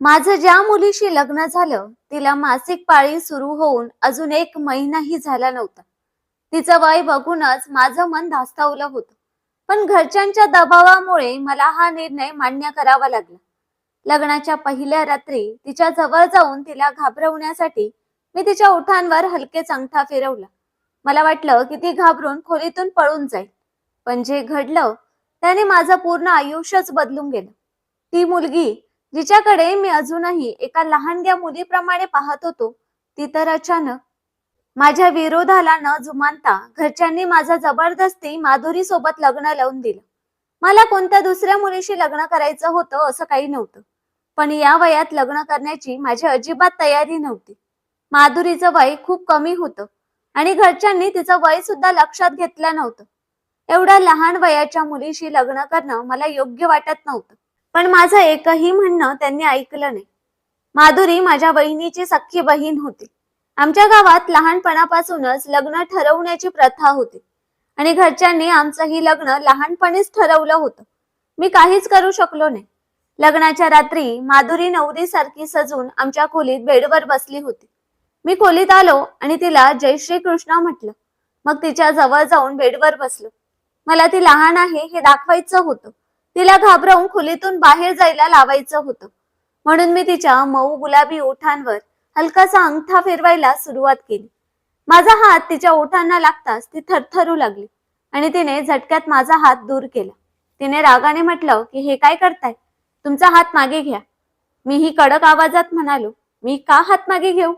माझं ज्या मुलीशी लग्न झालं तिला मासिक पाळी सुरू होऊन अजून एक महिनाही झाला नव्हता. तिचं वय बघूनच माझं मन धास्तावलं होतं. पण घरच्यांच्या दबावामुळे मला हा निर्णय मान्य करावा लागला. लग्नाच्या पहिल्या रात्री तिच्या जवळ जाऊन तिला घाबरवण्यासाठी मी तिच्या ओठांवर हलके अंगठा फिरवला. मला वाटलं की ती घाबरून खोलीतून पळून जाईल. पण जे घडलं त्याने माझं पूर्ण आयुष्यच बदलून गेलं. ती मुलगी जिच्याकडे मी अजूनही एका लहानग्या मुलीप्रमाणे पाहत होतो ती तर अचानक माझ्या विरोधाला न जुमानता घरच्यांनी माझा जबरदस्ती माधुरी सोबत लग्न लावून दिलं. मला कोणत्या दुसऱ्या मुलीशी लग्न करायचं होतं असं काही नव्हतं पण या वयात लग्न करण्याची माझी अजिबात तयारी नव्हती. माधुरीचं वय खूप कमी होतं आणि घरच्यांनी तिचं वय सुद्धा लक्षात घेतलं नव्हतं. एवढ्या लहान वयाच्या मुलीशी लग्न करणं मला योग्य वाटत नव्हतं. पण माझं एकही म्हणणं त्यांनी ऐकलं नाही. माधुरी माझ्या बहिणीची सख्खी बहीण होती. आमच्या गावात लहानपणापासूनच लग्न ठरवण्याची प्रथा होती. आणि घरच्यांनी आमचं ही लग्न लहानपणीच ठरवलं होतं. मी काहीच करू शकलो नाही. लग्नाच्या रात्री माधुरी नवरीसारखी सजून आमच्या खोलीत बेडवर बसली होती. मी खोलीत आलो आणि तिला जय श्री कृष्ण म्हटलं. मग तिच्या जवळ जाऊन बेडवर बसलो. मला ती लहान आहे हे दाखवायचं होतं. तिला घाबरवून खोलीतून बाहेर जायला लावायचं होतं. म्हणून मी तिच्या मऊ गुलाबी ओठांवर हलकासा अंगठा फिरवायला सुरुवात केली. माझा हात तिच्या ओठांना लागताच ती थरथरू लागली आणि तिने झटक्यात माझा हात दूर केला. तिने रागाने म्हटलं की हे काय करताय? तुमचा हात मागे घ्या. मी ही कडक आवाजात म्हणालो मी का हात मागे घेऊ?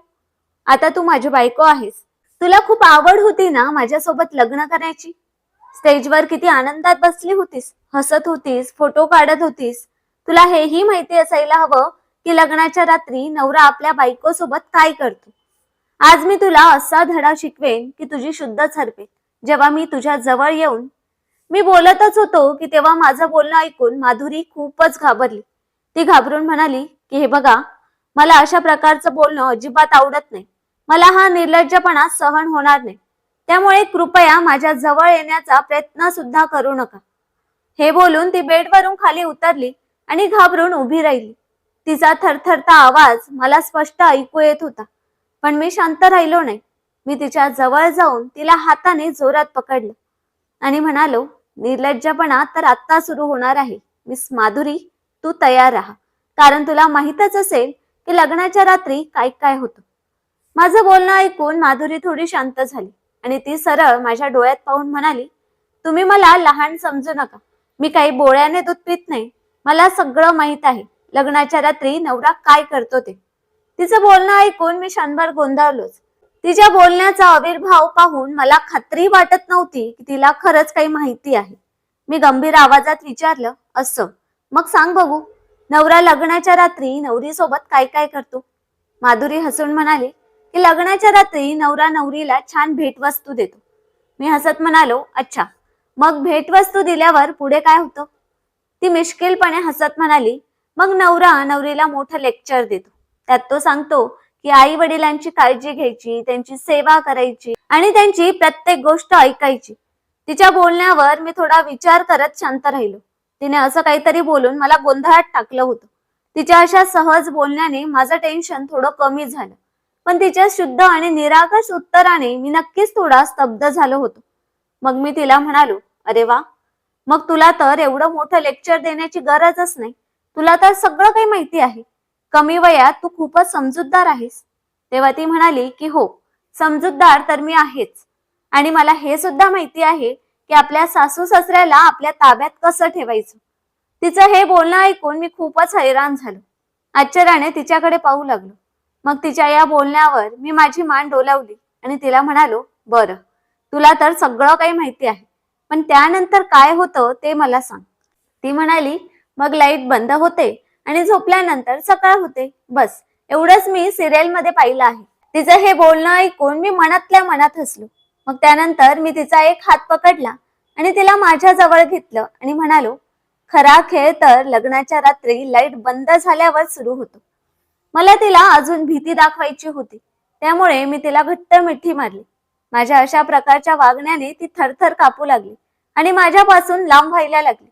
आता तू माझी बायको आहेस. तुला खूप आवड होती ना माझ्यासोबत लग्न करायची? स्टेजवर किती आनंदात बसली होतीस हसत होतीस फोटो काढत होतीस. तुला हेही माहिती असायला हवं की लग्नाच्या रात्री नवरा आपल्या बायको सोबत काय करतो. आज मी तुला असा धडा शिकवेन की तुझी शुद्धच हरपेल जेव्हा मी तुझ्या जवळ येऊन मी बोलतच होतो की तेव्हा माझं बोलणं ऐकून माधुरी खूपच घाबरली. ती घाबरून म्हणाली की हे बघा मला अशा प्रकारचं बोलणं अजिबात आवडत नाही. मला हा निर्लज्जपणा सहन होणार नाही. त्यामुळे कृपया माझ्या जवळ येण्याचा प्रयत्न सुद्धा करू नका. हे बोलून ती बेडवरून खाली उतरली आणि घाबरून उभी राहिली. तिचा थरथरता आवाज मला स्पष्ट ऐकू येत होता पण मी शांत राहिलो नाही. मी तिच्या जवळ जाऊन तिला हाताने जोरात पकडलं आणि म्हणालो निर्लज्जपणा तर आत्ता सुरू होणार आहे. मिस माधुरी तू तयार राहा. कारण तुला माहीतच असेल की लग्नाच्या रात्री काय काय होतं. माझं बोलणं ऐकून माधुरी थोडी शांत झाली. आणि ती सरळ माझ्या डोळ्यात पाहून म्हणाली तुम्ही मला लहान समजू नका. मी काही बोळ्याने दूध पित नाही. मला सगळं माहीत आहे. लग्नाच्या रात्री नवरा काय करतो ते. तिचं बोलणं ऐकून मी क्षणभर गोंधळलोच. तिच्या बोलण्याचा आविर्भाव पाहून मला खात्री वाटत नव्हती की तिला खरंच काही माहिती आहे. मी गंभीर आवाजात विचारलं असं. मग सांग बघू. नवरा लग्नाच्या रात्री नवरी सोबत काय काय करतो? माधुरी हसून म्हणाली की लग्नाच्या रात्री नवरा नवरीला छान भेटवस्तू देतो. मी हसत म्हणालो अच्छा मग भेटवस्तू दिल्यावर पुढे काय होतं? ती मिश्किलपणे हसत म्हणाली मग नवरा नवरीला मोठं लेक्चर देतो. त्यात तो सांगतो की आई वडिलांची काळजी घ्यायची त्यांची सेवा करायची आणि त्यांची प्रत्येक गोष्ट ऐकायची. तिच्या बोलण्यावर मी थोडा विचार करत शांत राहिलो. तिने असं काहीतरी बोलून मला गोंधळात टाकलं होतं. तिच्या अशा सहज बोलण्याने माझं टेन्शन थोडं कमी झालं. पण तिच्या शुद्ध आणि निराकश उत्तराने मी नक्कीच थोडा स्तब्ध झालो होतो. मग मी तिला म्हणालो अरे वा मग तुला तर एवढं मोठं लेक्चर देण्याची गरजच नाही. तुला तर सगळं काही माहिती आहे. कमी वयात तू खूपच समजूतदार आहेस. तेव्हा ती म्हणाली की हो समजूतदार तर मी आहेच. आणि मला हे सुद्धा माहिती आहे की आपल्या सासू सासऱ्याला आपल्या ताब्यात कसं ठेवायचं. तिचं हे बोलणं ऐकून मी खूपच हैराण झालो. आश्चर्याने तिच्याकडे पाहू लागलो. मग तिच्या या बोलण्यावर मी माझी मान डोलावली आणि तिला म्हणालो बरं तुला तर सगळं काही माहिती आहे पण त्यानंतर काय होतं ते मला सांग. ती म्हणाली मग लाइट बंद होते आणि झोपल्यानंतर सकाळ होते. बस एवढंच मी सिरियलमध्ये पाहिलं आहे. तिचं हे बोलणं ऐकून मी मनातल्या मनात हसलो. मग त्यानंतर मी तिचा एक हात पकडला आणि तिला माझ्या जवळ घेतलं आणि म्हणालो खरा खेळ तर लग्नाच्या रात्री लाइट बंद झाल्यावर सुरू होतो. मला तिला अजून भीती दाखवायची होती. त्यामुळे मी तिला घट्ट मिठी मारली. माझ्या अशा प्रकारच्या वागण्याने ती थरथर कापू लागली आणि माझ्यापासून लांब व्हायला लागली.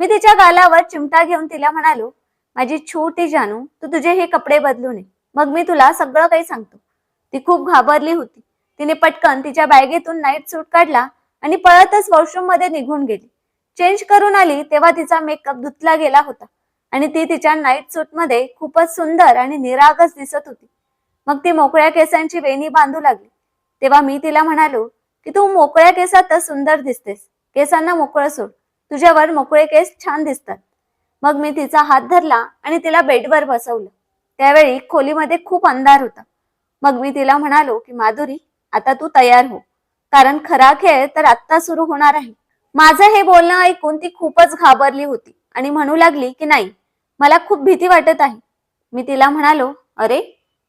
मी तिच्या गालावर चिमटा घेऊन तिला म्हणालो माझी छोटी जानू तू तुझे हे कपडे बदलू नये. मग मी तुला सगळं काही सांगतो. ती खूप घाबरली होती. तिने पटकन तिच्या बॅगेतून नाईट सूट काढला आणि पळतच वॉशरूममध्ये निघून गेली. चेंज करून आली तेव्हा तिचा मेकअप धुतला गेला होता. आणि ती तिच्या नाईट सूटमध्ये खूपच सुंदर आणि निरागस दिसत होती. मग ती मोकळ्या केसांची वेणी बांधू लागली. तेव्हा मी तिला म्हणालो की तू मोकळ्या केसातच सुंदर दिसतेस. केसांना मोकळं सोड. तुझ्यावर मोकळे केस छान दिसतात. मग मी तिचा हात धरला आणि तिला बेडवर बसवलं. त्यावेळी खोलीमध्ये खूप अंधार होता. मग मी तिला म्हणालो की माधुरी आता तू तयार हो. कारण खरा खेळ तर आत्ता सुरू होणार आहे. माझं हे बोलणं ऐकून ती खूपच घाबरली होती. आणि म्हणू लागली की नाही मला खूप भीती वाटत आहे. मी तिला म्हणालो अरे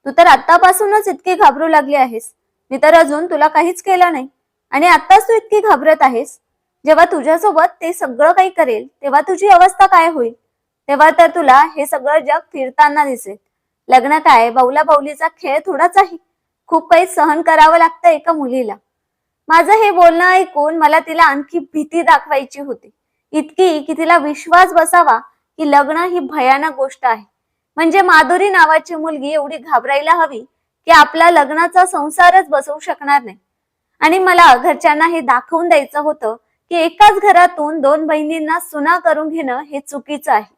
तू तर आतापासूनच इतकी घाबरू लागली आहेस. मी तर अजून तुला काहीच केलं नाही. आणि आताच तू इतकी घाबरत आहेस. जेव्हा तुझ्यासोबत ते सगळं काही करेल तेव्हा तुझी अवस्था काय होईल? तेव्हा तर तुला हे सगळं जग फिरताना दिसेल. लग्न काय बाऊला बाऊलीचा खेळ थोडाच आहे. खूप काही सहन करावं लागतं एका मुलीला. माझं हे बोलणं ऐकून मला तिला आणखी भीती दाखवायची होती. इतकी की तिला विश्वास बसावा की लग्न ही भयानक गोष्ट आहे. म्हणजे माधुरी नावाची मुलगी एवढी घाबरायला हवी की आपला लग्नाचा संसारच बसवू शकणार नाही. आणि मला घरच्यांना हे दाखवून द्यायचं होतं की एकाच घरातून दोन बहिणींना सुना करून घेणं हे चुकीचं आहे.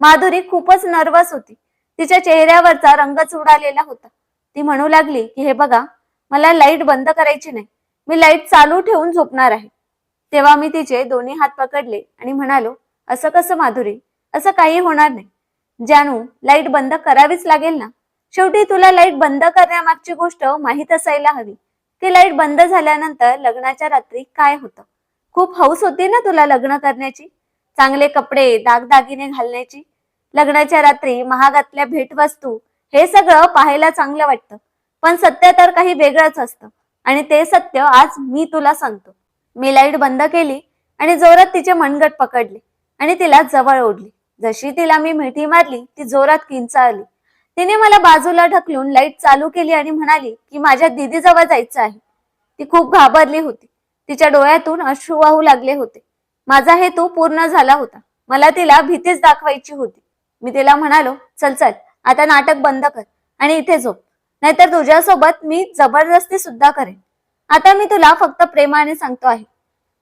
माधुरी खूपच नर्वस होती. तिच्या चेहऱ्यावरचा रंगच उडालेला होता. ती म्हणू लागली की हे बघा मला लाइट बंद करायची नाही. मी लाइट चालू ठेवून झोपणार आहे. तेव्हा मी तिचे दोन्ही हात पकडले आणि म्हणालो असं कसं माधुरी? असं काही होणार नाही. जानू लाइट बंद करावीच लागेल ना? शेवटी तुला लाइट बंद करण्यामागची गोष्ट माहीत असायला हवी. की लाइट बंद झाल्यानंतर लग्नाच्या रात्री काय होतं? खूप हौस होती ना तुला लग्न करण्याची? चांगले कपडे दागदागिने घालण्याची? लग्नाच्या रात्री महागातल्या भेटवस्तू हे सगळं पाहायला चांगलं वाटतं. पण सत्य तर काही वेगळंच असतं. आणि ते सत्य आज मी तुला सांगतो. मी लाइट बंद केली आणि जोरात तिचे मनगट पकडले आणि तिला जवळ ओढली. जशी तिला मी मिठी मारली ती जोरात किंचाळली. तिने मला बाजूला ढकलून लाइट चालू केली आणि म्हणाली की माझ्या दीदीजवळ जायचं आहे. ती खूप घाबरली होती. तिच्या डोळ्यातून अश्रू वाहू लागले होते. माझा हेतू पूर्ण झाला होता. मला तिला भीतीच दाखवायची होती. मी तिला म्हणालो चल चल आता नाटक बंद कर आणि इथे झोप. नाहीतर तुझ्यासोबत मी जबरदस्ती सुद्धा करेन. आता मी तुला फक्त प्रेमाने सांगतो आहे.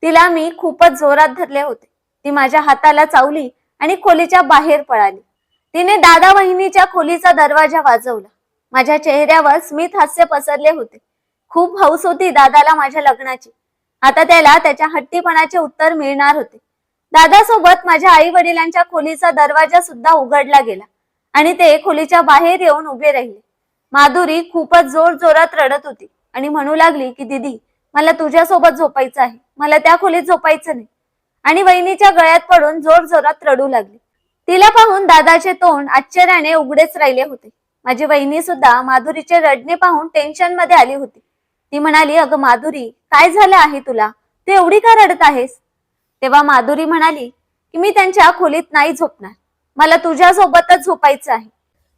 तिला मी खूपच जोरात धरले होते. ती माझ्या हाताला चावली आणि खोलीच्या बाहेर पळाली. तिने दादा वहिनीच्या खोलीचा दरवाजा वाजवला. माझ्या चेहऱ्यावर स्मित हास्य पसरले होते. खूप हौस होती दादाला माझ्या लग्नाची. आता त्याला त्याच्या हट्टीपणाचे उत्तर मिळणार होते. दादासोबत माझ्या आई वडिलांच्या खोलीचा दरवाजा सुद्धा उघडला गेला आणि ते खोलीच्या बाहेर येऊन उभे राहिले. माधुरी खूपच जोर जोरात रडत होती. आणि म्हणू लागली की दीदी मला तुझ्यासोबत झोपायचं आहे. मला त्या खोलीत झोपायचं नाही. आणि वहिनीच्या गळ्यात पडून जोर जोरात रडू लागली. तिला पाहून दादाचे तोंड आश्चर्याने उघडेच राहिले होते. माझी वहिनी सुद्धा माधुरीचे रडणे पाहून टेन्शनमध्ये आली होती. ती म्हणाली अगं माधुरी काय झालं आहे तुला? तू एवढी का रडत आहेस? तेव्हा माधुरी म्हणाली की मी त्यांच्या खोलीत नाही झोपणार. मला तुझ्या सोबतच झोपायचं आहे.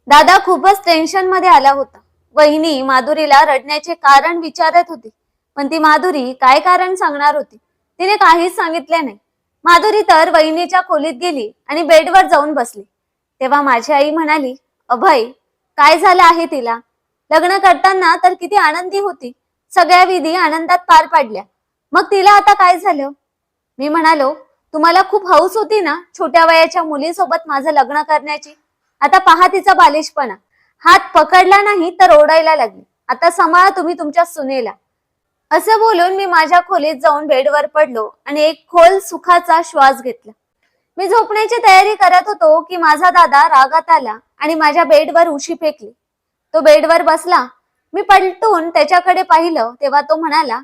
दादा खूपच टेन्शनमध्ये आला होता. वहिनी माधुरीला रडण्याचे कारण विचारत होती. पण ती माधुरी काय कारण सांगणार होती? तिने काहीच सांगितले नाही. माधुरी तर वहिनीच्या खोलीत गेली आणि बेडवर जाऊन बसली. तेव्हा माझी आई म्हणाली अभय काय झालं आहे तिला? लग्न करताना तर किती आनंदी होती. सगळ्या विधी आनंदात पार पाडल्या. मग तिला आता काय झालं? मी म्हणालो तुम्हाला खूप हौस होती ना छोट्या वयाच्या मुलीसोबत माझं लग्न करण्याची? आता पहा तिचा बालिशपणा. हात पकडला नाही तर ओढायला लागली. आता सांभाळा तुम्ही तुमच्या सुनेला. असं बोलून मी माझ्या खोलीत जाऊन बेडवर पडलो आणि एक खोल सुखाचा श्वास घेतला. मी झोपण्याची तयारी करत होतो की माझा दादा रागात आला आणि माझ्या बेडवर उशी फेकली. तो बेडवर बसला. मी पलटून त्याच्याकडे पाहिलं तेव्हा तो म्हणाला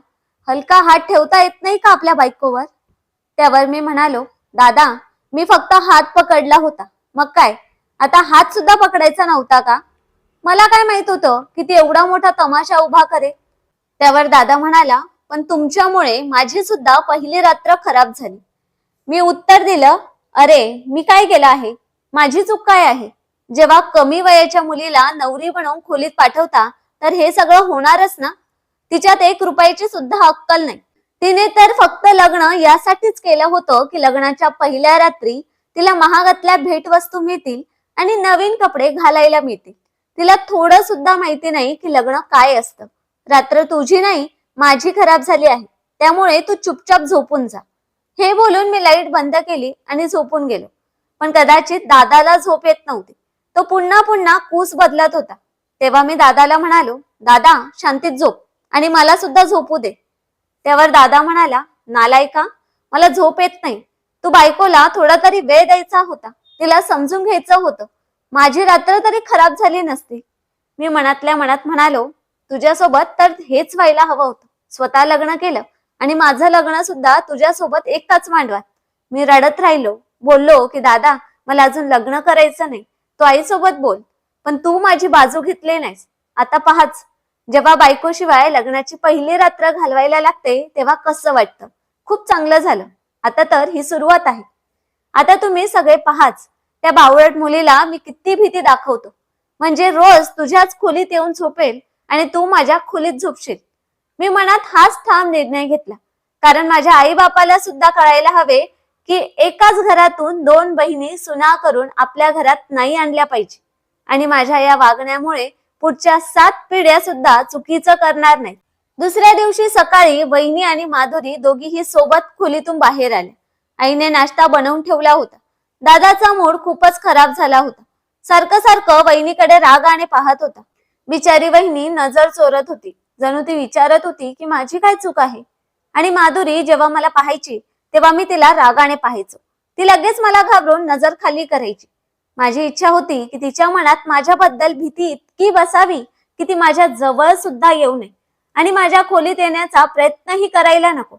हलका हात ठेवता येत नाही का आपल्या बायकोवर? त्यावर मी म्हणालो दादा मी फक्त हात पकडला होता. मग काय? आता हात सुद्धा पकडायचा नव्हता का? मला काय माहीत होतं की ती एवढा मोठा तमाशा उभा करे? त्यावर दादा म्हणाला पण तुमच्यामुळे माझी सुद्धा पहिली रात्र खराब झाली. मी उत्तर दिलं अरे मी काय केलं आहे? माझी चूक काय आहे? जेव्हा कमी वयाच्या मुलीला नवरी बनवून खोलीत पाठवता तर हे सगळं होणारच ना? तिच्यात एक रुपयाची सुद्धा अक्कल नाही. तिने तर फक्त लग्न यासाठीच केलं होतं की लग्नाच्या पहिल्या रात्री तिला महागातल्या भेटवस्तू मिळतील आणि नवीन कपडे घालायला मिळतील. तिला थोडं सुद्धा माहिती नाही की लग्न काय असतं. रात्र तुझी नाही माझी खराब झाली आहे. त्यामुळे तू चुपचाप झोपून जा. हे बोलून मी लाइट बंद केली आणि झोपून गेलो. पण कदाचित दादाला झोप येत नव्हती. तो पुन्हा पुन्हा कूस बदलत होता. तेव्हा मी दादाला म्हणालो दादा शांतीत झोप आणि मला सुद्धा झोपू दे. त्यावर दादा म्हणाला नालायका मला झोप येत नाही. तू बायकोला थोडा तरी वेळ द्यायचा होता. तिला समजून घ्यायचं होतं. माझी रात्र तरी खराब झाली नसती. मी मनातल्या मनात म्हणालो तुझ्यासोबत तर हेच व्हायला हवं होतं. स्वतः लग्न केलं आणि माझं लग्न सुद्धा तुझ्यासोबत एकटाच मांडवात. मी रडत राहिलो बोललो की दादा मला अजून लग्न करायचं नाही. तू आईसोबत बोल. पण तू माझी बाजू घेतली नाहीस. आता पहाच. जेव्हा बायकोशिवाय लग्नाची पहिली रात्र घालवायला लागते तेव्हा कसं वाटतं? खूप चांगलं झालं. आता तर ही सुरुवात आहे. आता तुम्ही सगळे पहाच. त्या बावळट मुलीला मी किती भीती दाखवतो. म्हणजे रोज तुझ्याच खोलीत येऊन झोपेल आणि तू माझ्या खोलीत झोपशील. मी मनात हाच ठाम निर्णय घेतला. कारण माझ्या आई बापाला सुद्धा कळायला हवे की एकाच घरातून दोन बहिणी सुना करून आपल्या घरात नाही आणल्या पाहिजे. आणि माझ्या या वागण्यामुळे पुढच्या सात पिढ्या सुद्धा चुकीचं करणार नाही दुसऱ्या दिवशी सकाळी वहिनी आणि माधुरी दोघीही सोबत खोलीतून बाहेर आल्या आईने नाश्ता बनवून ठेवला होता. दादाचा मूड खूपच खराब झाला होता. सारखं सारखं वहिनीकडे राग आणि पाहत होता. बिचारी वहिनी नजर चोरत होती. जणू ती विचारत होती की माझी काय चूक आहे? आणि माधुरी जेव्हा मला पाहायची तेव्हा मी तिला रागाने पाहायचो. ती लगेच मला घाबरून नजर खाली करायची. माझी इच्छा होती की तिच्या मनात माझ्याबद्दल भीती इतकी बसावी की ती माझ्या जवळ सुद्धा येऊ नये आणि माझ्या खोलीत येण्याचा प्रयत्नही करायला नको.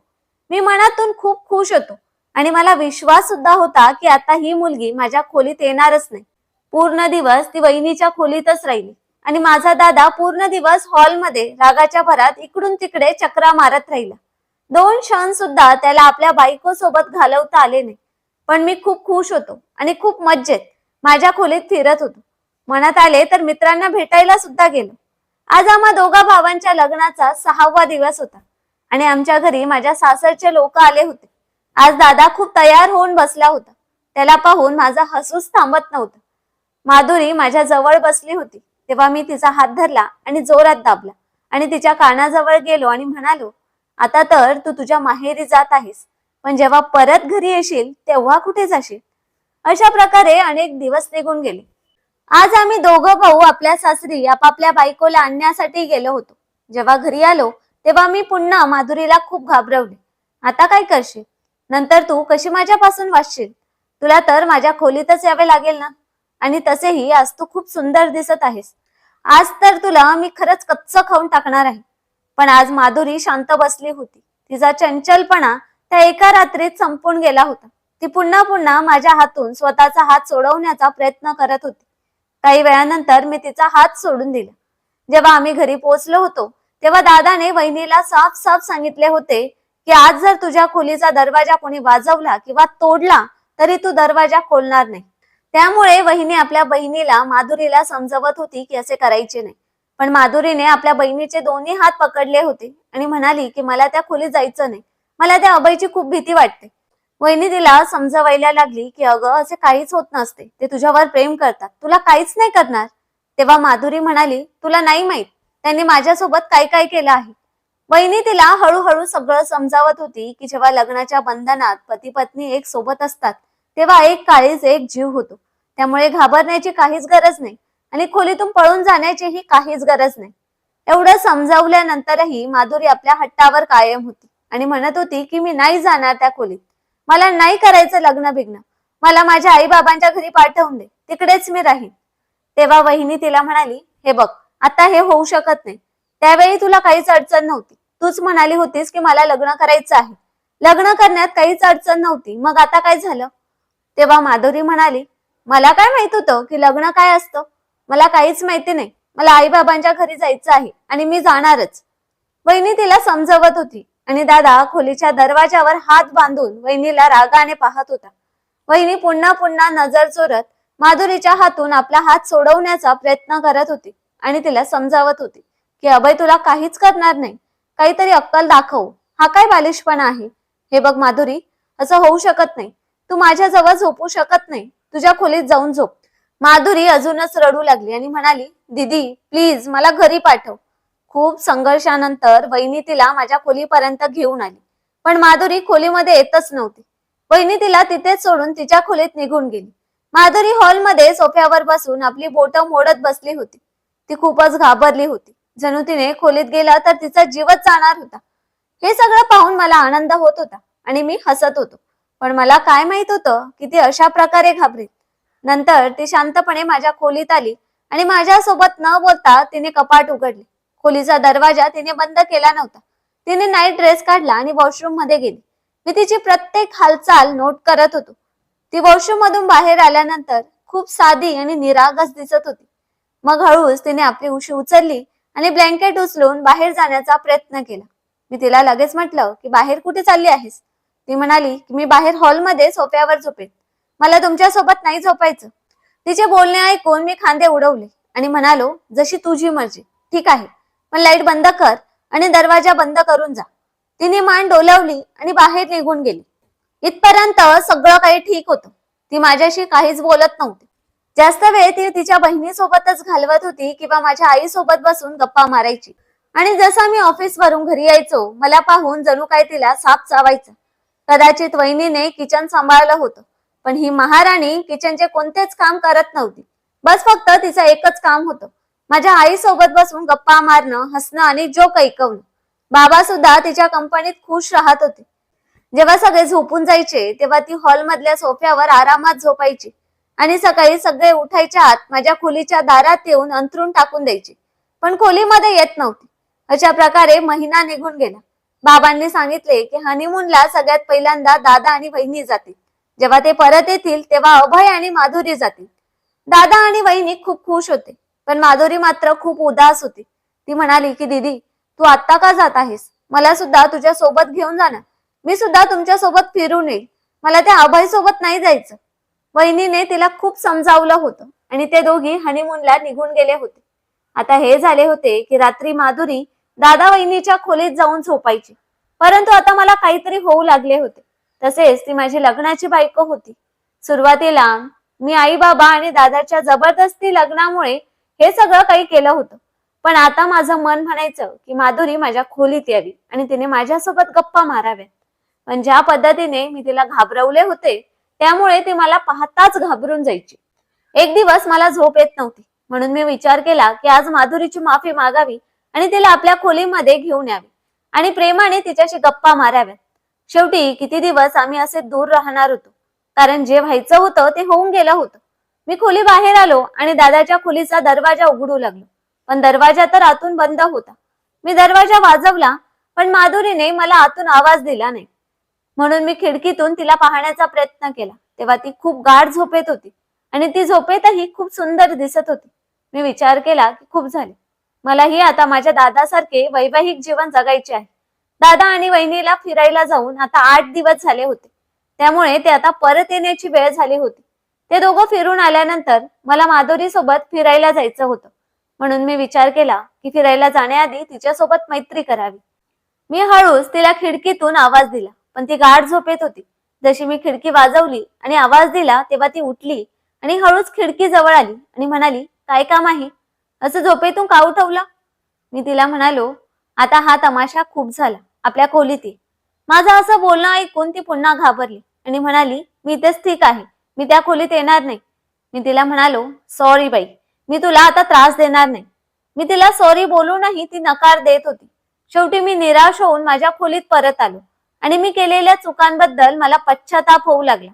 मी मनातून खूप खुश होतो. आणि मला विश्वास सुद्धा होता की आता ही मुलगी माझ्या खोलीत येणारच नाही. पूर्ण दिवस ती वहिनीच्या खोलीतच राहिली आणि माझा दादा पूर्ण दिवस हॉलमध्ये रागाच्या भरात इकडून तिकडे चक्रा मारत राहिला. दोन क्षण सुद्धा त्याला आपल्या बायको सोबत घालवता आले नाही. पण मी खूप खुश होतो आणि खूप मज्जेत माझ्या खोलीत फिरत होतो. मनात आले तर मित्रांना भेटायला सुद्धा गेलो. आज आम्हा दोघा भावांच्या लग्नाचा सहावा दिवस होता आणि आमच्या घरी माझ्या सासरचे लोक आले होते. आज दादा खूप तयार होऊन बसला होता. त्याला पाहून माझा हसूच थांबत नव्हता. माधुरी माझ्या जवळ बसली होती. तेव्हा मी तिचा हात धरला आणि जोरात दाबला आणि तिच्या कानाजवळ गेलो आणि म्हणालो आता तर तू तुझ्या माहेरी जात आहेस पण जेव्हा परत घरी येशील तेव्हा कुठे जाशील? अशा प्रकारे अनेक दिवस निघून गेले. आज आम्ही दोघं भाऊ आपल्या सासरी आपापल्या बायकोला आणण्यासाठी गेलो होतो. जेव्हा घरी आलो तेव्हा मी पुन्हा माधुरीला खूप घाबरवले. आता काय करशील? नंतर तू कशी माझ्यापासून वाचशील? तुला तर माझ्या खोलीतच यावे लागेल ना? आणि तसेही आज तू खूप सुंदर दिसत आहेस. आज तर तुला मी खरंच कच्च खाऊन टाकणार आहे. पण आज माधुरी शांत बसली होती. तिचा चंचलपणा त्या एका रात्रीत संपून गेला होता. ती पुन्हा पुन्हा माझ्या हातून स्वतःचा हात सोडवण्याचा प्रयत्न करत होती. काही वेळानंतर मी तिचा हात सोडून दिला. जेव्हा आम्ही घरी पोहोचलो होतो तेव्हा दादाने वहिनीला साफ साफ सांगितले होते की आज जर तुझ्या खोलीचा दरवाजा कोणी वाजवला किंवा तोडला तरी तू दरवाजा खोलणार नाही. त्यामुळे वहिनी आपल्या बहिणीला माधुरीला समजवत होती की असे करायचे नाही. पण माधुरीने आपल्या बहिणीचे दोन्ही हात पकडले होते आणि म्हणाली की मला त्या खोलीत जायचं नाही. मला त्या अभयची खूप भीती वाटते. वहिनी तिला समजवायला लागली की अगं असे काहीच होत नसते. ते तुझ्यावर प्रेम करतात. तुला काहीच नाही करणार. तेव्हा माधुरी म्हणाली तुला नाही माहीत. त्यांनी माझ्यासोबत काय काय केलं आहे? वहिनी तिला हळूहळू सगळं समजावत होती की जेव्हा लग्नाच्या बंधनात पती पत्नी एक सोबत असतात तेव्हा एक काळीच एक जीव होतो. त्यामुळे घाबरण्याची काहीच गरज नाही आणि खोलीतून पळून जाण्याचीही काहीच गरज नाही. एवढं समजावल्यानंतरही माधुरी आपल्या हट्टावर कायम होती आणि म्हणत होती की मी नाही जाणार त्या खोलीत. मला नाही करायचं लग्न बिग्न. मला माझ्या आई बाबांच्या घरी पाठवून दे. तिकडेच मी राहीन. तेव्हा वहिनी तिला म्हणाली हे बघ आता हे होऊ शकत नाही. त्यावेळी तुला काहीच अडचण नव्हती. तूच म्हणाली होतीस की मला लग्न करायचं आहे. लग्न करण्यात काहीच अडचण नव्हती. मग आता काय झालं? तेव्हा माधुरी म्हणाली मला काय माहीत होतं की लग्न काय असतं? मला काहीच माहिती नाही. मला आई बाबांच्या घरी जायचं आहे आणि मी जाणारच. वहिनी तिला समजवत होती आणि दादा खोलीच्या दरवाजावर हात बांधून वहिनीला रागाने पाहत होता. वहिनी पुन्हा पुन्हा नजर चोरत माधुरीच्या हातून आपला हात सोडवण्याचा प्रयत्न करत होती आणि तिला समजावत होती की अभय तुला काहीच करणार नाही. काहीतरी अक्कल दाखव. हा काय बालिशपणा आहे? हे बघ माधुरी असं होऊ शकत नाही. तू माझ्या जवळ झोपू शकत नाही. तुझ्या खोलीत जाऊन झोप. माधुरी अजूनच रडू लागली आणि म्हणाली दीदी प्लीज मला घरी पाठव. खूप संघर्षानंतर वहिनी तिला माझ्या खोलीपर्यंत घेऊन आली. पण माधुरी खोलीमध्ये येतच नव्हती. वहिनी तिला तिथेच सोडून तिच्या खोलीत निघून गेली. माधुरी हॉलमध्ये सोफ्यावर बसून आपली बोटं मोडत बसली होती. ती खूपच घाबरली होती. जणू तिने खोलीत गेला तर तिचा जीवच जाणार होता. हे सगळं पाहून मला आनंद होत होता आणि मी हसत होतो. पण मला काय माहीत होतं की ती अशा प्रकारे घाबरेल नंतर ती शांतपणे माझ्या खोलीत आली आणि माझ्यासोबत न बोलता तिने कपाट उघडले. खोलीचा दरवाजा तिने बंद केला नव्हता. तिने नाईट ड्रेस काढला आणि वॉशरूममध्ये गेली. मी तिची प्रत्येक हालचाल नोट करत होतो. ती वॉशरूम मधून बाहेर आल्यानंतर खूप साधी आणि निरागस दिसत होती. मग हळूच तिने आपली उशी उचलली आणि ब्लँकेट उचलून बाहेर जाण्याचा प्रयत्न केला. मी तिला लगेच म्हटलं की बाहेर कुठे चालली आहेस? ती म्हणाली की मी बाहेर हॉलमध्ये सोफ्यावर झोपेन. मला तुमच्यासोबत नाही झोपायचं. तिचे बोलणे ऐकून मी खांदे उडवले आणि म्हणालो जशी तुझी मर्जी. ठीक आहे. पण लाइट बंद कर आणि दरवाजा बंद करून जा. तिने मान डोलावली आणि बाहेर निघून गेली. इथपर्यंत सगळं काही ठीक होतं. ती माझ्याशी काहीच बोलत नव्हती. जास्त वेळ ती तिच्या बहिणीसोबतच घालवत होती किंवा माझ्या आईसोबत बसून गप्पा मारायची. आणि जसा मी ऑफिस वरून घरी यायचो मला पाहून जणू काय तिला साप चावायचा. कदाचित वहिनीने किचन सांभाळलं होतं पण ही महाराणी किचनचे कोणतेच काम करत नव्हती. बस फक्त तिचं एकच काम होतं. माझ्या आईसोबत बसून गप्पा मारणं हसणं आणि जोक ऐकवणं. बाबा सुद्धा तिच्या कंपनीत खुश राहत होते. जेव्हा सगळे झोपून जायचे तेव्हा ती हॉल मधल्या सोफ्यावर आरामात झोपायची. आणि सकाळी सगळे उठायच्या आत माझ्या खोलीच्या दारात येऊन अंथरून टाकून द्यायची. पण खोलीमध्ये येत नव्हती. अशा प्रकारे महिना निघून गेला. बाबांनी सांगितले की हनीमूनला सगळ्यात पहिल्यांदा दादा आणि वहिनी जातील. जेव्हा ते परत येतील तेव्हा अभय आणि माधुरी जातील. दादा आणि वहिनी खूप खुश होते. पण माधुरी मात्र खूप उदास होती. ती म्हणाली की दीदी तू आत्ता का जात आहेस? मला सुद्धा तुझ्या सोबत घेऊन जाणार मी सुद्धा तुमच्यासोबत फिरून येईल. मला त्या अभय सोबत नाही जायचं. वहिनीने तिला खूप समजावलं होतं आणि ते दोघी हनीमूनला निघून गेले होते. आता हे झाले होते की रात्री माधुरी दादा वहिनीच्या खोलीत जाऊन झोपायची. परंतु आता मला काहीतरी होऊ लागले होते. तसेच ती माझी लग्नाची बायको होती. सुरुवातीला मी आई बाबा आणि दादाच्या जबरदस्ती लग्नामुळे हे सगळं काही केलं होतं. पण आता माझं मन म्हणायचं की माधुरी माझ्या खोलीत यावी आणि तिने माझ्यासोबत गप्पा माराव्यात. पण ज्या पद्धतीने मी तिला घाबरवले होते त्यामुळे ती मला पाहताच घाबरून जायची. एक दिवस मला झोप येत नव्हती. म्हणून मी विचार केला की आज माधुरीची माफी मागावी आणि तिला आपल्या खोलीमध्ये घेऊन यावी आणि प्रेमाने तिच्याशी गप्पा माराव्यात. शेवटी किती दिवस आम्ही असे दूर राहणार होतो. कारण जे व्हायचं होतं ते होऊन गेलं होतं. मी खोली बाहेर आलो आणि दादाच्या खोलीचा दरवाजा उघडू लागलो. पण दरवाजा तर आतून बंद होता. मी दरवाजा वाजवला पण माधुरीने मला आतून आवाज दिला नाही. म्हणून मी खिडकीतून तिला पाहण्याचा प्रयत्न केला. तेव्हा ती खूप गाढ झोपेत होती. आणि ती झोपेतही खूप सुंदर दिसत होती. मी विचार केला की खूप झाले. मलाही आता माझ्या दादासारखे वैवाहिक जीवन जगायचे आहे. दादा आणि वहिनीला फिरायला जाऊन आता आठ दिवस झाले होते. त्यामुळे ते आता परत येण्याची वेळ झाली होती. ते दोघं फिरून आल्यानंतर मला माधुरी सोबत फिरायला जायचं होतं. म्हणून मी विचार केला की फिरायला जाण्याआधी तिच्यासोबत मैत्री करावी. मी हळूच तिला खिडकीतून आवाज दिला. पण ती गाढ झोपेत होती. जशी मी खिडकी वाजवली आणि आवाज दिला तेव्हा ती उठली आणि हळूच खिडकी जवळ आली आणि म्हणाली काय काम आहे? असं झोपेतून का उठवलं? मी तिला म्हणालो आता हा तमाशा खूप झाला आपल्या खोलीत ये. माझं असं बोलणं ऐकून ती पुन्हा घाबरली आणि म्हणाली मी इथेच ठीक आहे मी त्या खोलीत येणार नाही. मी तिला म्हणालो सॉरी बाई मी तुला आता त्रास देणार नाही. मी तिला सॉरी बोलूनही ती नकार देत होती. शेवटी मी निराश होऊन माझ्या खोलीत परत आलो. आणि मी केलेल्या चुकांबद्दल मला पश्चाताप होऊ लागला.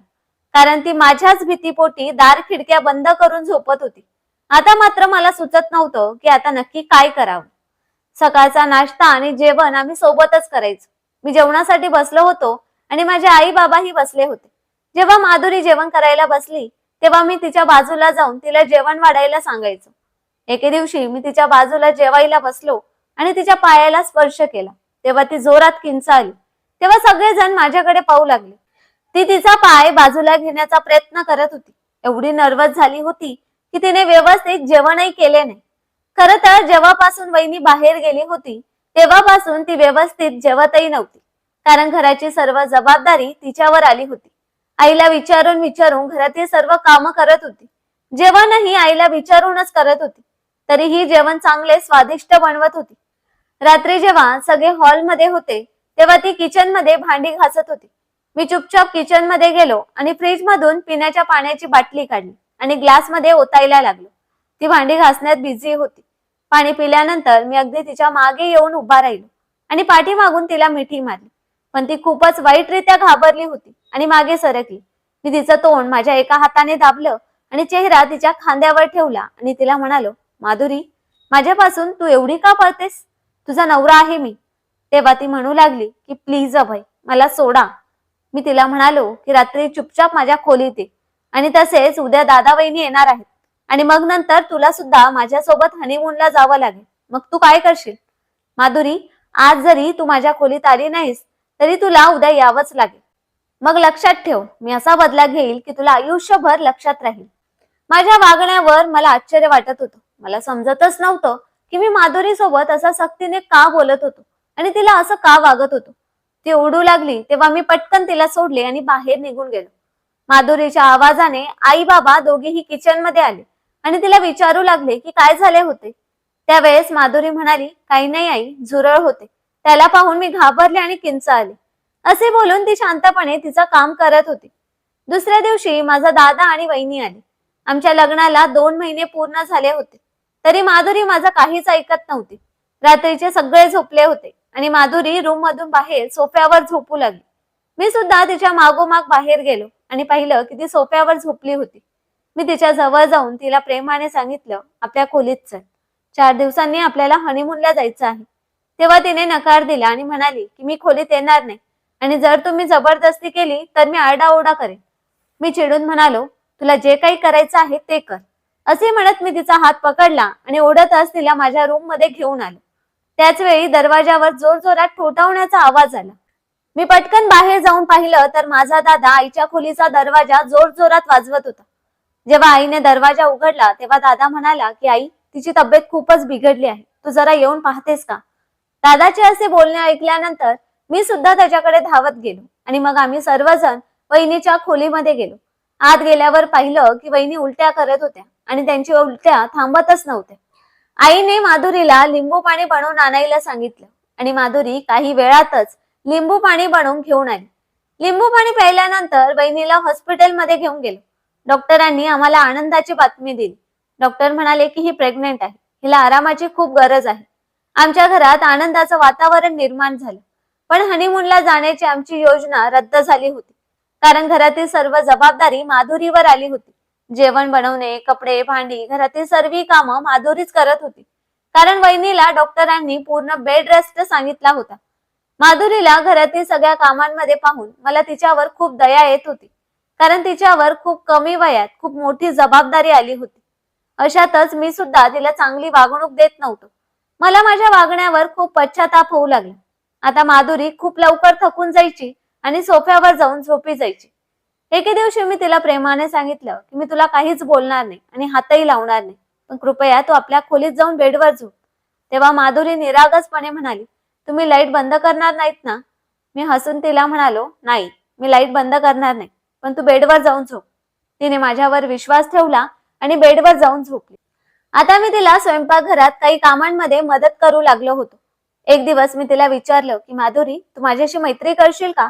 कारण ती माझ्याच भीतीपोटी दार खिडक्या बंद करून झोपत होती. आता मात्र मला सुचत नव्हतं की आता नक्की काय करावं. सकाळचा नाश्ता आणि जेवण आम्ही सोबतच करायचो. मी जेवणासाठी बसलो होतो आणि माझे आई बाबाही बसले होते. जेव्हा माधुरी जेवण करायला बसली तेव्हा मी तिच्या बाजूला जाऊन तिला जेवण वाढायला सांगायचो. एके दिवशी मी तिच्या बाजूला जेवायला बसलो आणि तिच्या पायाला स्पर्श केला. तेव्हा ती जोरात किंचा आली तेव्हा सगळेजण माझ्याकडे पाहू लागले. ती तिचा पाय बाजूला घेण्याचा प्रयत्न करत होती. एवढी नर्वस झाली होती की तिने व्यवस्थित जेवणही केले नाही. खर तर जेव्हापासून वहिनी बाहेर गेली होती तेव्हापासून ती व्यवस्थित जेवतही नव्हती. कारण घराची सर्व जबाबदारी तिच्यावर आली होती. आईला विचारून विचारून घरातील सर्व काम करत होती. जेवणही आईला विचारूनच करत होती. तरीही जेवण चांगले स्वादिष्ट बनवत होती. रात्री जेव्हा सगळे हॉलमध्ये होते तेव्हा ती किचनमध्ये भांडी घासत होती. मी चुपचाप किचनमध्ये गेलो आणि फ्रीज मधून पिण्याच्या पाण्याची बाटली काढली आणि ग्लासमध्ये ओतायला लागलो. ती भांडी घासण्यात बिझी होती. पाणी पिल्यानंतर मी अगदी तिच्यामागे येऊन उभा राहिलो आणि पाठीमागून तिला मिठी मारली. पण ती खूपच वाईटरित्या घाबरली होती आणि मागे सरकली. मी तिचं तोंड माझ्या एका हाताने दाबलं आणि चेहरा तिच्या खांद्यावर ठेवला आणि तिला म्हणालो माधुरी माझ्यापासून तू एवढी का पळतेस? तुझा नवरा आहे मी. तेव्हा ती म्हणू लागली की प्लीज अभय मला सोडा. मी तिला म्हणालो की रात्री चुपचाप माझ्या खोलीत ये आणि तसेच उद्या दादा वहिनी येणार आहेत. आणि मग नंतर तुला सुद्धा माझ्यासोबत हनीमूनला जावं लागेल. मग तू काय करशील? माधुरी आज जरी तू माझ्या खोलीत आली नाहीस तरी तुला उद्या यावंच लागेल. मग लक्षात ठेव मी असा बदला घेईल की तुला आयुष्यभर लक्षात राहील. माझ्या वागण्यावर मला आश्चर्य वाटत होतं. मला समजतच नव्हतं की मी माधुरी सोबत असा सक्तीने का बोलत होतो. आणि तिला असं का वागत होतो? ती ओढू लागली तेव्हा मी पटकन तिला सोडले आणि बाहेर निघून गेलो. माधुरीच्या आवाजाने आई बाबा दोघेही किचनमध्ये आले आणि तिला विचारू लागले की काय झाले होते? त्यावेळेस माधुरी म्हणाली काही नाही आई झुरळ होते. त्याला पाहून मी घाबरले आणि किंच आले असे बोलून ती शांतपणे तिचं काम करत होती. दुसऱ्या दिवशी माझा दादा आणि वहिनी आली. आमच्या लग्नाला दोन महिने पूर्ण झाले होते. तरी माधुरी माझं काहीच ऐकत नव्हती. रात्रीचे सगळे झोपले होते. आणि माधुरी रूम मधून बाहेर सोफ्यावर झोपू लागली. मी सुद्धा तिच्या मागोमाग बाहेर गेलो आणि पाहिलं की ती सोफ्यावर झोपली होती. मी तिच्या जवळ जाऊन तिला प्रेमाने सांगितलं आपल्या खोलीत चल. चार दिवसांनी आपल्याला हनीमूनला जायचं आहे. तेव्हा तिने नकार दिला आणि म्हणाली की मी खोलीत येणार नाही. आणि जर तुम्ही जबरदस्ती केली तर मी आरडाओरडा करेन. मी चिडून म्हणालो तुला जे काही करायचं आहे ते कर. असे म्हणत मी तिचा हात पकडला आणि ओढतच तिला माझ्या रूममध्ये घेऊन आलो. त्याच वेळी दरवाजावर जोरजोरात ठोठावण्याचा आवाज आला. मी पटकन बाहेर जाऊन पाहिलं तर माझा दादा आईच्या खोलीचा दरवाजा जोरजोरात वाजवत होता. जेव्हा आईने दरवाजा उघडला तेव्हा दादा म्हणाला की आई तिची तब्येत खूपच बिघडली आहे. तू जरा येऊन पाहतेस का? दादाचे असे बोलणे ऐकल्यानंतर मी सुद्धा त्याच्याकडे धावत गेलो आणि मग आम्ही सर्वजण वहिनीच्या खोलीमध्ये गेलो. आत गेल्यावर पाहिलं की वहिनी उलट्या करत होत्या आणि त्यांची उलट्या थांबतच नव्हत्या. आईने माधुरीला लिंबू पाणी बनवून आणायला सांगितलं. आणि माधुरी काही वेळातच लिंबू पाणी बनवून घेऊन आली. लिंबू पाणी प्यायल्यानंतर बहिणीला हॉस्पिटलमध्ये घेऊन गेलो. डॉक्टरांनी आम्हाला आनंदाची बातमी दिली. डॉक्टर म्हणाले की ही प्रेग्नेंट आहे. हिला आरामाची खूप गरज आहे. आमच्या घरात आनंदाचं वातावरण निर्माण झालं. पण हनीमूनला जाण्याची आमची योजना रद्द झाली होती. कारण घरातील सर्व जबाबदारी माधुरीवर आली होती. जेवण बनवणे कपडे भांडी घरातील सर्व कामं माधुरीच करत होती. कारण वहिनीला डॉक्टरांनी पूर्ण बेड रेस्ट सांगितला होता. माधुरीला घरातील सगळ्या कामांमध्ये पाहून मला तिच्यावर खूप दया येत होती. कारण तिच्यावर खूप कमी वयात खूप मोठी जबाबदारी आली होती. अशातच मी सुद्धा तिला चांगली वागणूक देत नव्हतो. मला माझ्या वागण्यावर खूप पश्चाताप होऊ लागला. आता माधुरी खूप लवकर थकून जायची आणि सोफ्यावर जाऊन झोपी जायची. एके दिवशी मी तिला प्रेमाने सांगितलं की मी तुला काहीच बोलणार नाही आणि हातही लावणार नाही. पण कृपया तू आपल्या खोलीत जाऊन बेडवर झोप. तेव्हा माधुरी निरागसपणे म्हणाली तुम्ही लाइट बंद करणार नाहीत ना? मी हसून तिला म्हणालो नाही मी लाइट बंद करणार नाही पण तू बेडवर जाऊन झोप. तिने माझ्यावर विश्वास ठेवला आणि बेडवर जाऊन झोपली. आता मी तिला स्वयंपाकघरात काही कामांमध्ये मदत करू लागलो होतो. एक दिवस मी तिला विचारलं की माधुरी तू माझ्याशी मैत्री करशील का?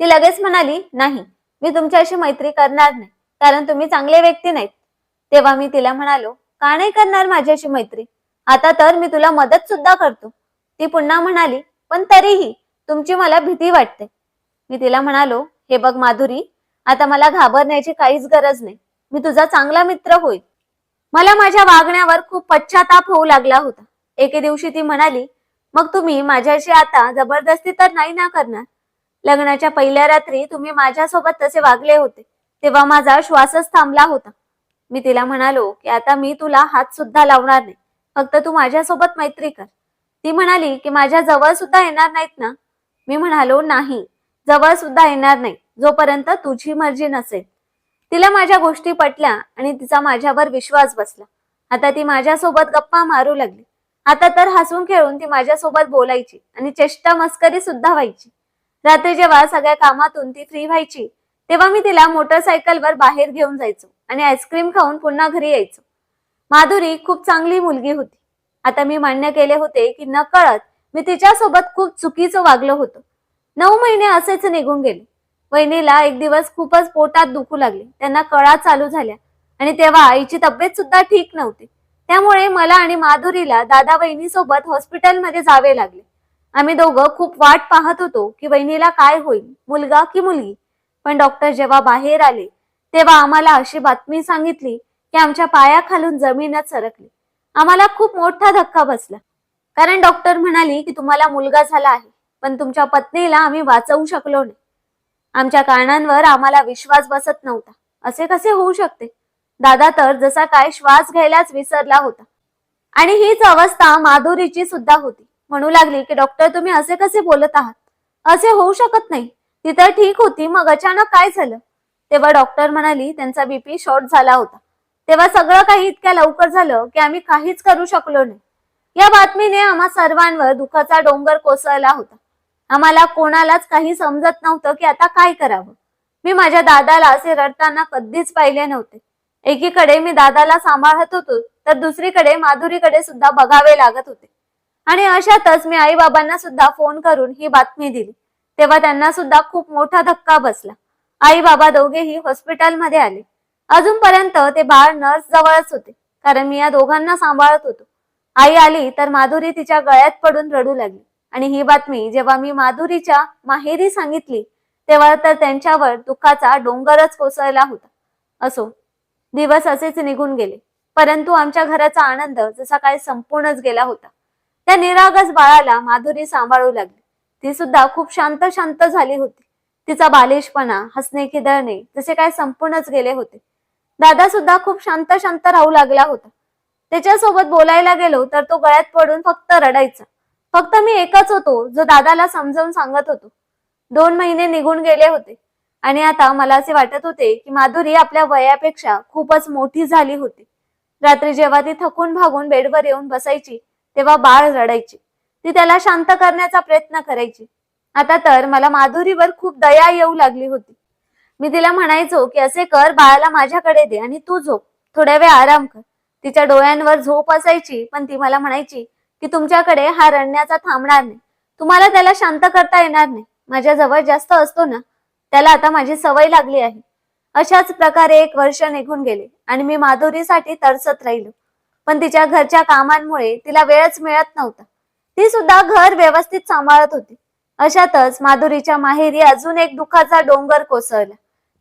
ती लगेच म्हणाली नाही मी तुमच्याशी मैत्री करणार नाही. कारण तुम्ही चांगले व्यक्ती नाहीत. तेव्हा मी तिला म्हणालो का नाही करणार माझ्याशी मैत्री? आता तर मी तुला मदत सुद्धा करतो. ती पुन्हा म्हणाली पण तरीही तुमची मला भीती वाटते. मी तिला म्हणालो हे बघ माधुरी आता मला घाबरण्याची काहीच गरज नाही. मी तुझा चांगला मित्र होईल मला माझ्या वागण्यावर खूप पश्चाताप होऊ लागला होता. एके दिवशी ती म्हणाली मग तुम्ही माझ्याशी आता जबरदस्ती तर नाही ना करणार? लग्नाच्या पहिल्या रात्री तुम्ही माझ्यासोबत तसे वागले होते. तेव्हा माझा श्वासच थांबला होता. मी तिला म्हणालो की आता मी तुला हात सुद्धा लावणार नाही. फक्त तू माझ्यासोबत मैत्री कर. ती म्हणाली की माझ्या जवळ सुद्धा येणार नाहीत ना? मी म्हणालो नाही. जवळ सुद्धा येणार नाही. जोपर्यंत तुझी मर्जी नसेल. तिला माझ्या गोष्टी पटल्या आणि तिचा माझ्यावर विश्वास बसला. आता ती माझ्यासोबत गप्पा मारू लागली. आता तर हसून खेळून ती माझ्यासोबत बोलायची आणि चेष्टा मस्करी सुद्धा व्हायची. रात्री जेव्हा सगळ्या कामातून ती फ्री व्हायची तेव्हा मी तिला मोटरसायकलवर बाहेर घेऊन जायचो आणि आईस्क्रीम खाऊन पुन्हा घरी यायचो. माधुरी खूप चांगली मुलगी होती. आता मी मान्य केले होते की नकळत मी तिच्यासोबत खूप चुकीचं वागलो होतो. नऊ महिने असेच निघून गेले. वहिनीला एक दिवस खूपच पोटात दुखू लागले. त्यांना कळा चालू झाल्या आणि तेव्हा आईची तब्येत सुद्धा ठीक नव्हती. त्यामुळे मला आणि माधुरीला दादा वहिनीसोबत हॉस्पिटलमध्ये जावे लागले. आम्ही दोघं खूप वाट पाहत होतो की वहिनीला काय होईल मुलगा की मुलगी. पण डॉक्टर जेव्हा बाहेर आले तेव्हा आम्हाला अशी बातमी सांगितली की आमच्या पायाखालून जमीनच सरकली. आम्हाला खूप मोठा धक्का बसला. कारण डॉक्टर म्हणाली की तुम्हाला मुलगा झाला आहे पण तुमच्या पत्नीला आम्ही वाचवू शकलो नाही. आमच्या कारणांवर आम्हाला विश्वास बसत नव्हता. असे कसे होऊ शकते? दादा तर जसा काय श्वास घ्यायलाच विसरला होता. आणि हीच अवस्था माधुरीची सुद्धा होती. म्हणू लागली की डॉक्टर तुम्ही असे कसे बोलत आहात? असे होऊ शकत नाही. ती तर ठीक होती मग अचानक काय झालं? तेव्हा डॉक्टर म्हणाली त्यांचा बीपी शॉर्ट झाला होता. तेव्हा सगळं काही इतक्या लवकर झालं की आम्ही काहीच करू शकलो नाही. या बातमीने आम्हा सर्वांवर दुःखाचा डोंगर कोसळला होता. आम्हाला कोणालाच काही समजत नव्हतं की आता काय करावं. मी माझ्या दादाला असे रडताना कधीच पाहिले नव्हते. एकीकडे मी दादाला सांभाळत होतो तर दुसरीकडे माधुरीकडे सुद्धा बघावे लागत होते. आणि अशातच मी आई बाबांना सुद्धा फोन करून ही बातमी दिली. तेव्हा त्यांना सुद्धा खूप मोठा धक्का बसला. आई बाबा दोघेही हॉस्पिटलमध्ये आले. अजूनपर्यंत ते बाळ नर्स जवळच होते कारण मी या दोघांना सांभाळत होतो. आई आली तर माधुरी तिच्या गळ्यात पडून रडू लागली. आणि ही बातमी जेव्हा मी माधुरीच्या माहेरी सांगितली तेव्हा तर त्यांच्यावर दुःखाचा डोंगरच कोसळला होता. असो दिवस असेच निघून गेले. परंतु आमच्या घराचा आनंद जसा काय संपूर्णच गेला होता. त्या निरागस बाळाला माधुरी सांभाळू लागली. ती सुद्धा खूप शांत शांत झाली होती. तिचा बालिशपणा हसणे खिदळणे जसे काय संपूर्णच गेले होते. दादा सुद्धा खूप शांत शांत राहू लागला होता. त्याच्यासोबत बोलायला गेलो तर तो गळ्यात पडून फक्त रडायचा. फक्त मी एकच होतो जो दादाला समजावून सांगत होतो. दोन महिने निघून गेले होते. आणि आता मला असे वाटत होते की माधुरी आपल्या वयापेक्षा खूपच मोठी झाली होती. रात्री जेव्हा ती थकून भागून बेडवर येऊन बसायची तेव्हा बाळ रडायची. ती त्याला शांत करण्याचा प्रयत्न करायची. आता तर मला माधुरीवर खूप दया येऊ लागली होती. मी तिला म्हणायचो की असे कर बाळाला माझ्याकडे दे आणि तू झोप. थोड्या वेळ आराम कर. तिच्या डोळ्यांवर झोप असायची पण ती मला म्हणायची की तुमच्याकडे हा रडण्याचा थांबणार नाही. तुम्हाला त्याला शांत करता येणार नाही. माझ्या जवळ जास्त असतो ना त्याला आता माझी सवय लागली आहे. अशाच प्रकारे एक वर्ष निघून गेले आणि मी माधुरीसाठी तरसत राहिलो. पण तिच्या घरच्या कामांमुळे तिला वेळच मिळत नव्हता. ती सुद्धा घर व्यवस्थित सांभाळत होती. अशातच माधुरीच्या माहेरी अजून एक दुःखाचा डोंगर कोसळला.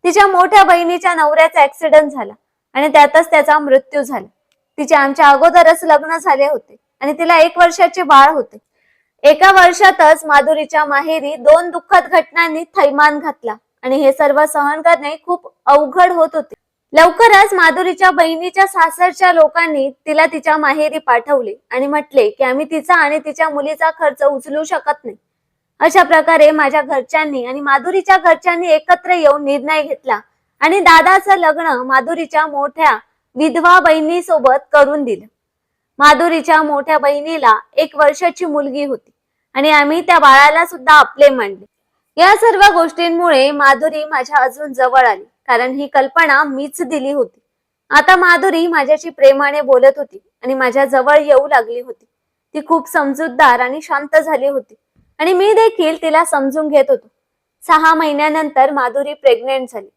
तिच्या मोठ्या बहिणीच्या नवऱ्याचा ऍक्सिडेंट झाला आणि त्यातच त्याचा मृत्यू झाला. तिचे आमच्या अगोदरच लग्न झाले होते आणि तिला एक वर्षाचे बाळ होते. एका वर्षातच माधुरीच्या माहेरी दोन दुःखद घटनांनी थैमान घातला आणि हे सर्व सहन करणे खूप अवघड होत होते. लवकरच माधुरीच्या बहिणीच्या सासरच्या लोकांनी तिला तिच्या माहेरी पाठवले आणि म्हटले की आम्ही तिचा आणि तिच्या मुलीचा खर्च उचलू शकत नाही. अशा प्रकारे माझ्या घरच्यांनी आणि माधुरीच्या घरच्यांनी एकत्र येऊन निर्णय घेतला आणि दादाचं लग्न माधुरीच्या मोठ्या विधवा बहिणीसोबत करून दिलं. माधुरीच्या मोठ्या बहिणीला एक वर्षाची मुलगी होती आणि आम्ही त्या बाळाला सुद्धा आपले मानले. या सर्व गोष्टींमुळे माधुरी माझ्या अजून जवळ आली. कारण ही कल्पना मीच दिली होती. आता माधुरी माझ्याशी प्रेमाने बोलत होती आणि माझ्या जवळ येऊ लागली होती. ती खूप समजूतदार आणि शांत झाली होती आणि मी देखील तिला समजून घेत होतो. सहा महिन्यानंतर माधुरी प्रेग्नेंट झाली.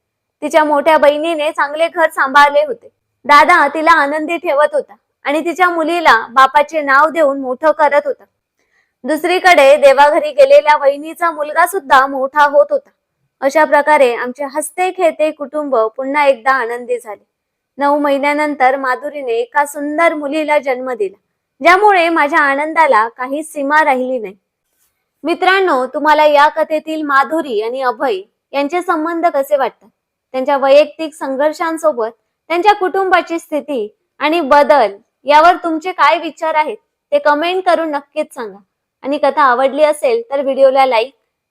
तिच्या मोठ्या बहिणीने चांगले घर सांभाळले होते. दादा तिला आनंदी ठेवत होता आणि तिच्या मुलीला बापाचे नाव देऊन मोठं करत होता. दुसरीकडे देवाघरी गेलेल्या वहिनीचा मुलगा सुद्धा मोठा होत होता. अशा प्रकारे आमचे हसते खेळते कुटुंब पुन्हा एकदा आनंदी झाले. नऊ महिन्यानंतर माधुरीने एका सुंदर मुलीला जन्म दिला ज्यामुळे माझ्या आनंदाला काही सीमा राहिली नाही. मित्रांनो तुम्हाला या कथेतील माधुरी आणि अभय यांचे संबंध कसे वाटतात? त्यांच्या वैयक्तिक संघर्षांसोबत त्यांच्या कुटुंबाची स्थिती आणि बदल यावर तुमचे काय विचार आहेत ते कमेंट करून नक्कीच सांगा. आणि कथा आवडली असेल तर व्हिडिओला लाईक